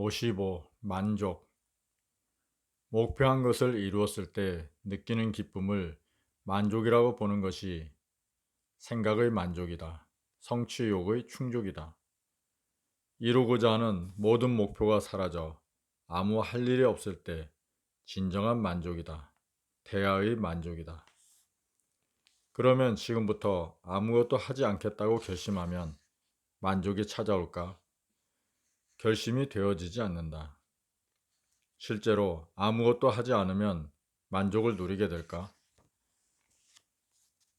55. 만족. 목표한 것을 이루었을 때 느끼는 기쁨을 만족이라고 보는 것이 생각의 만족이다. 성취욕의 충족이다. 이루고자 하는 모든 목표가 사라져 아무 할 일이 없을 때 진정한 만족이다. 대화의 만족이다. 그러면 지금부터 아무것도 하지 않겠다고 결심하면 만족이 찾아올까? 결심이 되어지지 않는다. 실제로 아무것도 하지 않으면 만족을 누리게 될까?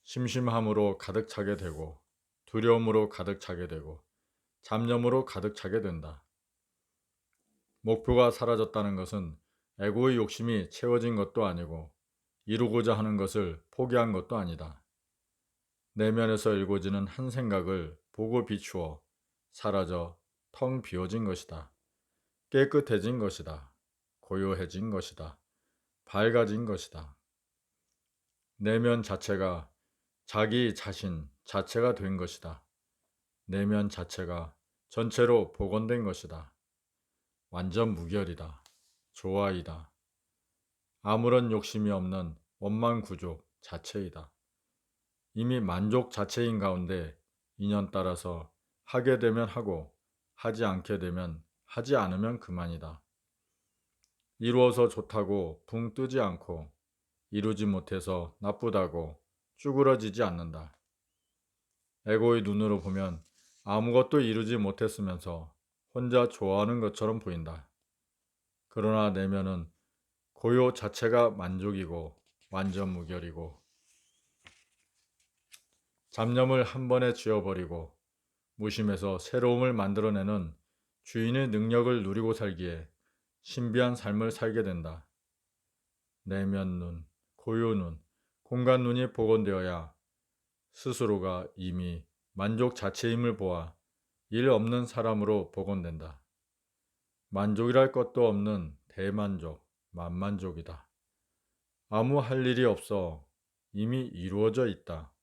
심심함으로 가득 차게 되고 두려움으로 가득 차게 되고 잡념으로 가득 차게 된다. 목표가 사라졌다는 것은 에고의 욕심이 채워진 것도 아니고 이루고자 하는 것을 포기한 것도 아니다. 내면에서 일고지는 한 생각을 보고 비추어 사라져 텅 비워진 것이다. 깨끗해진 것이다. 고요해진 것이다. 밝아진 것이다. 내면 자체가 자기 자신 자체가 된 것이다. 내면 자체가 전체로 복원된 것이다. 완전 무결이다. 조화이다. 아무런 욕심이 없는 원만 구조 자체이다. 이미 만족 자체인 가운데 인연 따라서 하게 되면 하고 하지 않게 되면 하지 않으면 그만이다. 이루어서 좋다고 붕 뜨지 않고 이루지 못해서 나쁘다고 쭈그러지지 않는다. 에고의 눈으로 보면 아무것도 이루지 못했으면서 혼자 좋아하는 것처럼 보인다. 그러나 내면은 고요 자체가 만족이고 완전 무결이고 잡념을 한 번에 지워버리고 무심해서 새로움을 만들어내는 주인의 능력을 누리고 살기에 신비한 삶을 살게 된다. 내면 눈, 고요 눈, 공간 눈이 복원되어야 스스로가 이미 만족 자체임을 보아 일 없는 사람으로 복원된다. 만족이랄 것도 없는 대만족, 만만족이다. 아무 할 일이 없어 이미 이루어져 있다.